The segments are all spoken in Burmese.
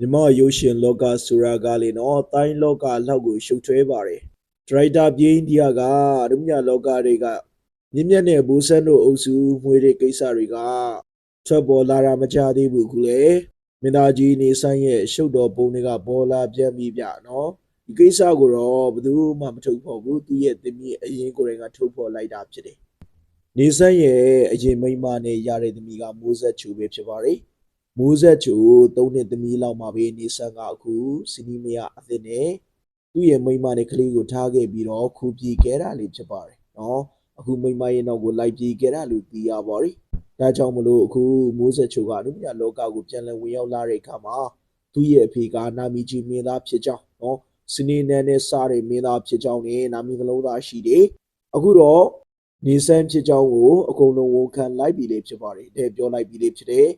မြမရုပ်ရှင်လောကဆိုတာကလေနော်တိုင်းလောကအလောက်ကိုရှုပ်ထွဲပါတယ်ဒရိုက်တာပြင်းဒီယာကဒုညလောကတွေကမြင့်မြတ်တဲ့ဘူဆန်တို့အုပ်စုမွေးတဲ့ကိစ္စတွေကထွက်ပေါ်လာတာမကြသေးဘူးခုလေမင်းသားကြီးနေဆိုင်ရဲ့ရှုပ်တော်ပုံတွေကပေါ်လာပြန်ပြီဗျနော်ဒီကိစ္စကိုတော့ဘယ်သူမှမထုတ်ဖော်ဘူးသူ့ရဲ့သမီးအရင်ကိုယ်တိုင်ကထုတ်ဖော်လိုက်တာဖြစ်တယ်နေဆိုင်ရဲ့အရင်မိန်းမနဲ့ရတဲ့သမီးကမိုးဆက်ချူပဲဖြစ်ပါတယ် မိုးဆက်ချိုသုံးနှစ်သမီးလောက်မှာပဲနေဆန်ကအခုစီနီမယာအသစ်နဲ့သူ့ရဲ့မိန်းမနဲ့ကလေးကိုထားခဲ့ပြီးတော့ခုပြေခဲ့တာလေးဖြစ်ပါတယ်နော်အခုမိန်းမရဲ့နောက်ကိုလိုက်ပြေခဲ့တာလို့သိရပါတယ်ဒါကြောင့်မလို့အခုမိုးဆက်ချိုကအနုပညာလောကကိုပြန်လည်ဝင်ရောက်လာတဲ့အခါမှာသူ့ရဲ့အဖေကနာမီကြီးမင်းသားဖြစ်ကြောင်းနော်စနေနန်းနဲ့စားတဲ့မင်းသားဖြစ်ကြောင်းနဲ့နာမည်နှလုံးသားရှိတယ်အခုတော့နေဆန်းဖြစ်ကြောင်းကိုအကုန်လုံးဝန်ခံလိုက်ပြီလေဖြစ်ပါတယ်တဲ့ပြောလိုက်ပြီလေဖြစ်တယ်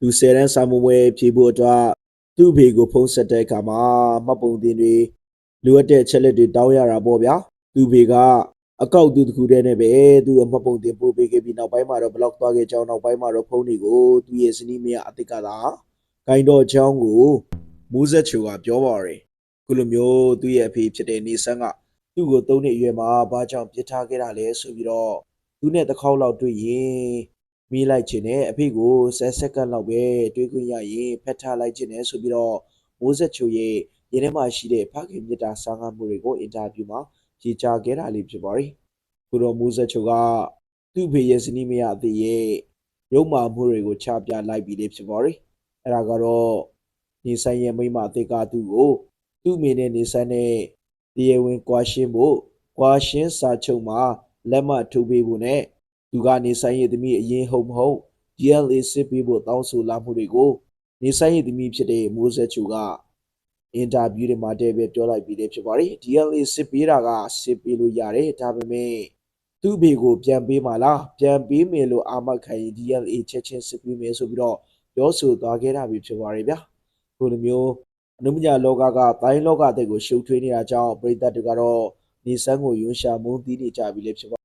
သူဆယ်တန်းစာမွေးဖြေဖို့အတွက်သူ့ဖေကိုဖုံးဆက်တဲ့အခါမှာမှတ်ပုံတင်တွေလိုအပ်တဲ့ချက်လက်တွေတောင်းရတာပေါ့ဗျာသူ့ဖေကအကောက်သူတစ်ခုတည်းနဲ့ပဲသူ့အမှတ်ပုံတင်ပို့ပေးခဲ့ပြီးနောက်ပိုင်းမှာတော့ဘလော့သွားခဲ့ကြောင်းနောက်ပိုင်းမှာတော့ဖုန်းတွေကိုသူ့ရဲ့ဇနီးမယားအတိတ်ကသာဂိုင်းတော့ချောင်းကိုမိုးဆက်ချိုကပြောပါရယ်ခုလိုမျိုးသူ့ရဲ့အဖေဖြစ်တဲ့နေဆန်းကသူ့ကိုသုံးနှစ်အရွယ်မှာဘာကြောင့်ပြစ်ထားခဲ့တာလဲဆိုပြီးတော့သူနဲ့တစ်ခေါက်လောက်တွေ့ရင် မေးလိုက်ခြင်းနဲ့အဖေကိုဆက်စက္ကန့်လောက်ပဲတွေးခွင့်ရရင်ဖက်ထားလိုက်ခြင်းနဲ့ဆိုပြီးတော့မိုးဆက်ချိုရဲ့ရင်းထဲမှာရှိတဲ့ဖခင်မြတ်တာစာငါမှုတွေကိုအင်တာဗျူးမှာကြေကြားခဲ့တာလေးဖြစ်ပါတယ်။ခုတော့မိုးဆက်ချိုကသူ့ဖေရဲ့ဇနီးမယားအသေးရဲ့ရုံမာမှုတွေကိုချပြလိုက်ပြီးလေးဖြစ်ပါတယ်။အဲ့ဒါကတော့နေဆိုင်ရဲ့မိန်းမအသေးကသူ့ကိုသူ့မိနဲ့နေဆိုင်နဲ့တရားဝင်ကွာရှင်းဖို့ကွာရှင်းစာချုပ်မှာလက်မှတ်ထိုးပေးဖို့နဲ့ သူကနေဆိုင်ရည်သမီးအရင်ဟုတ်မဟုတ် DLA စစ်ပေးဖို့တောင်းဆိုလာမှုတွေကိုနေဆိုင်ရည်သမီးဖြစ်တဲ့မိုးဆက်ချူကအင်တာဗျူးတွေမှာတည့်ပဲပြောလိုက်ပြီးလည်းဖြစ်ပါတယ် DLA စစ်ပေးတာကစစ်ပေးလို့ရတယ်ဒါပေမဲ့သူ့ဘေကိုပြန်ပေးမှလားပြန်ပေးမယ်လို့အာမခံရင် DLA ချက်ချင်းစစ်ပေးမယ်ဆိုပြီးတော့ပြောဆိုသွားခဲ့တာပဲဖြစ်ပါတယ်ဗျာခုလိုမျိုးအနုမညာလောကကတိုင်းလောကတဲ့ကိုရှုပ်ထွေးနေတာကြောင့်ပြည်သက်တွေကတော့နေဆန်းကိုယွန်းရှာမုန်းတီးနေကြပြီလေဖြစ်ပါ